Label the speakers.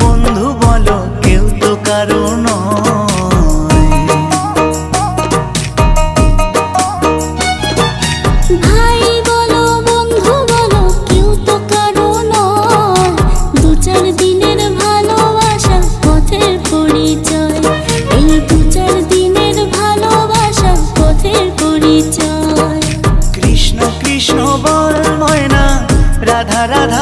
Speaker 1: বন্ধু বলো কেউ তো কারও
Speaker 2: ভাই বলো বন্ধু বলো কেউ তো কারও দু চার দিনের ভালোবাসা পথের পরিচয়। এই দু চার দিনের ভালোবাসা পথের পরিচয়।
Speaker 1: কৃষ্ণ কৃষ্ণ বল ময়না রাধা রাধা